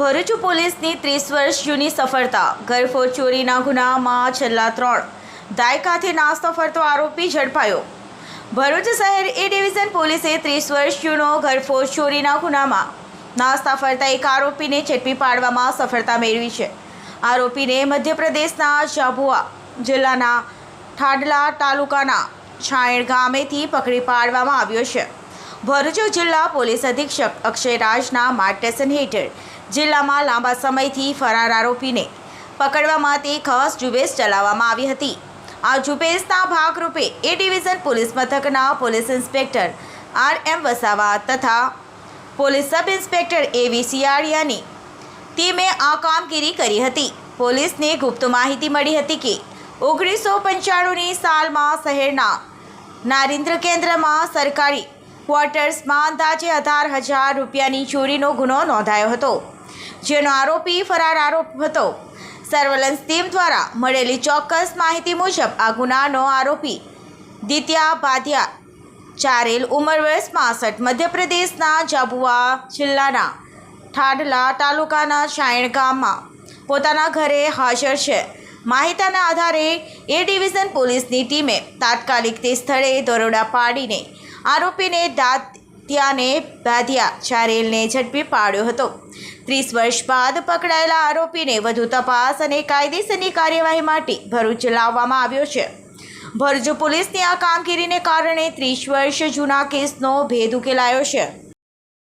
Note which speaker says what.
Speaker 1: ભરૂચ પોલીસની ત્રીસ વર્ષ જૂની સફળતા. ઘરફોડ ચોરીના ગુનામાં છેલ્લા ત્રણ. દાયકાથી નાસ્તો ફરતો આરોપી ઝડપાયો. ભરૂચ શહેર એ ડિવિઝન પોલીસે ત્રીસ વર્ષ જૂનો ઘરફોડ ચોરીના ગુનામાં નાસ્તા ફરતા એક આરોપીને ઝડપી પાડવામાં સફળતા મેળવી છે. આરોપીને મધ્યપ્રદેશના ઝાબુઆ જિલ્લાના ઠાડલા તાલુકાના છાયણ ગામેથી પકડી પાડવામાં આવ્યો છે. ભરૂચ જિલ્લા પોલીસ અધિક્ષક અક્ષયરાજના માર્ગદર્શન હેઠળ જિલ્લામાં લાંબા સમયથી ફરાર આરોપીને પકડવા માટે ખાસ ઝુંબેશ ચલાવવામાં આવી હતી. આ ઝુંબેશના ભાગરૂપે એ ડિવિઝન પોલીસ મથકના police inspector R M Vasava તથા પોલીસ સબ ઇન્સ્પેક્ટર એ વી સિયાળિયાની ટીમે આ કામગીરી કરી હતી. પોલીસને ગુપ્ત માહિતી મળી હતી કે ઓગણીસો પંચાણુંની સાલમાં શહેરના નારિન્દ્ર કેન્દ્રમાં સરકારી ક્વાર્ટર્સમાં અંદાજે અઢાર હજાર રૂપિયાની ચોરીનો ગુનો નોંધાયો હતો, જેનો આરોપી ફરાર આરોપ હતો. સર્વેલન્સ ટીમ દ્વારા મળેલી ચોક્કસ માહિતી મુજબ આ ગુનાનો આરોપી દિત્યા બાધિયા ચારેલ ઉંમર વર્ષ પાસઠ, મધ્યપ્રદેશના જાબુઆ જિલ્લાના ઠાડલા તાલુકાના શાયણ ગામમાં પોતાના ઘરે હાજર છે. માહિતીના આધારે એ ડિવિઝન પોલીસની ટીમે તાત્કાલિક તે સ્થળે દરોડા પાડીને આરોપીને દાંતિયાને બાંધ્યા ચારેલને ઝડપી પાડ્યો હતો. ત્રીસ વર્ષ બાદ પકડાયેલા આરોપીને વધુ તપાસ અને કાયદેસરની કાર્યવાહી માટે ભરૂચ લાવવામાં આવ્યો છે. ભરૂચ પોલીસની આ કામગીરીને કારણે ત્રીસ વર્ષ જૂના કેસનો ભેદ ઉકેલાયો છે.